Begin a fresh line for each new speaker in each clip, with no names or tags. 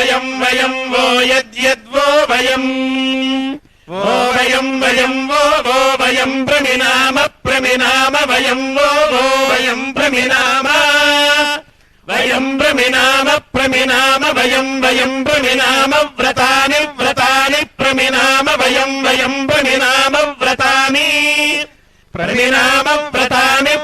वयम् वयम् वो यद्यद्वो वयम्। वो वयम् वयम् वो वो वयम् प्रमिनाम प्रमिनाम वयम् वो वो वयम् प्रमिनाम। वयम् प्रमिनाम प्रमिनाम वयम् वयम् प्रमिनाम व्रतानि व्रतानि प्रमिनाम वयम् वयम् प्रमिनाम व्रतानि। प्रमिनाम व्रतानि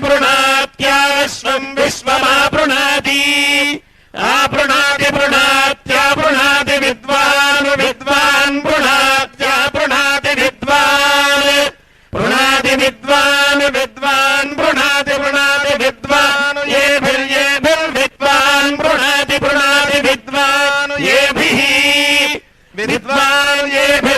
पृणाति पृणात्या विश्वम् विश्वमा पृणाति आपृणाति पृणात्या पृणाति विद्वान् विद्वान् पृणात्या पृणाति विद्वान्। पृणाति विद्वान् विद्वान् पृणाति पृणाति विद्वान्। येभिर्येभिर्विद्वान् पृणाति पृणाति विद्वान् येभिः विद्वान्। येभिर्येभिर्विद्वान्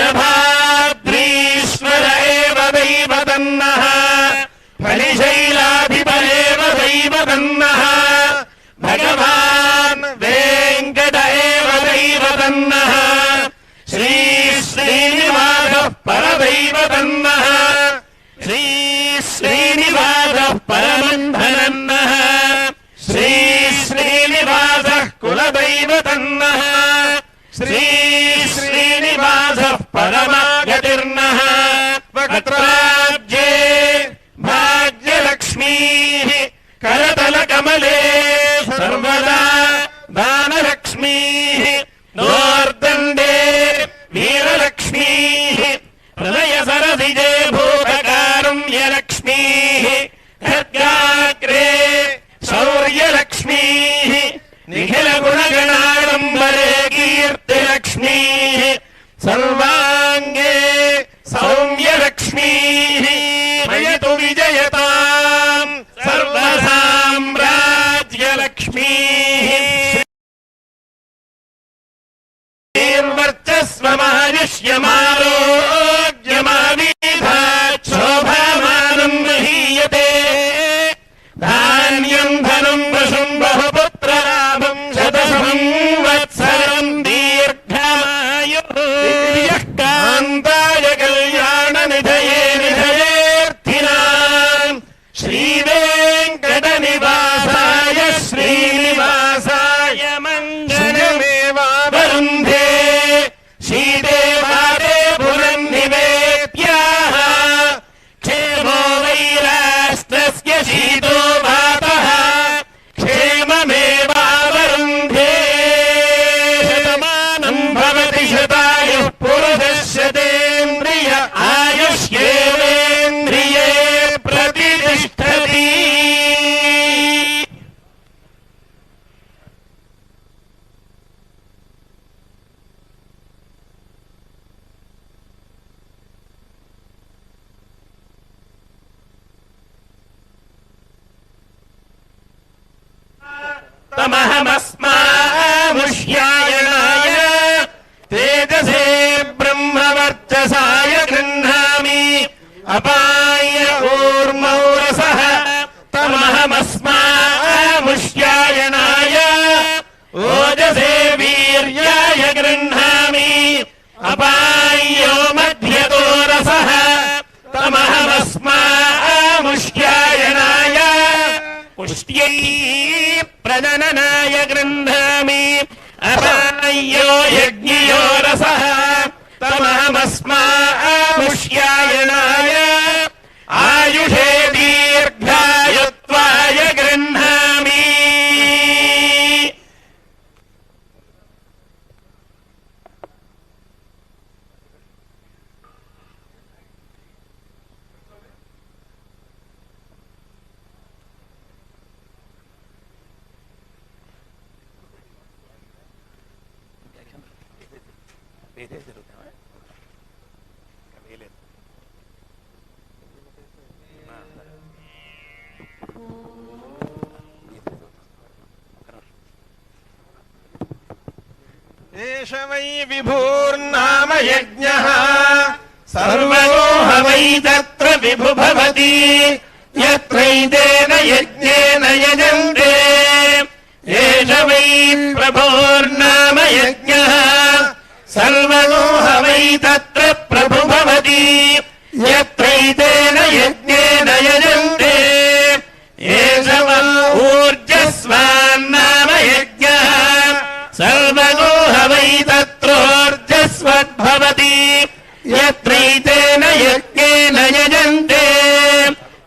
वृषभाद्रीश्वर एव दैव तन्नः फलिशैलाधिप एव दैव तन्नः। भगवान् वेङ्कट एव दैव तन्नः श्री श्रीनिवासः परदैव तन्नः श्री श्रीनिवासः परमन्धनन्नः श्री परमागतिर्नः वक्त्राब्जे भाग्यलक्ष्मीः करतलकमले सर्वदा दानलक्ष्मीः सर्वसाम्राज्यलक्ष्मीः शोभामानम् तमहमस्मामुष्यायणाय तेजसे ब्रह्मवर्चसाय गृह्णामि। अपाय ऊर्मौ रसः तमहमस्मामुष्यायणाय ओजसे वीर्याय गृह्णामि। अपायो मध्यतो रसः तमहमस्मामुष्यायणाय पुष्ट्यै प्रजननाय गृह्णामि। अपायो यज्ञयो रसः तमहमस्मामुष्यायणाय एष वै विभूर्नाम यज्ञः सर्वलोह वै तत्र विभु भवति यत्रैतेन यज्ञेन यजन्ते। एष वै प्रभोर्नाम यज्ञः सर्वलोह वै तत्र प्रभु भवति यत्रैतेन यज्ञेन यजन्ते। एष वै सर्वगोह वै तत्रोर्जस्वद्भवति यत्रैतेन यज्ञेन यजन्ते।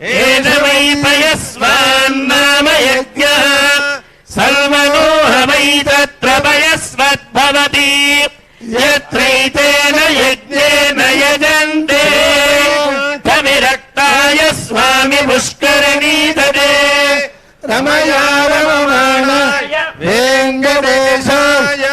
एष वै पयस्वान्नाम यज्ञः। सर्वगोह वै तत्र पयस्वद्भवति। यत्रैतेन यज्ञेन यजन्ते। विरक्ताय स्वामि पुष्करणीतते रमया रममाणाय वेङ्कटेशाय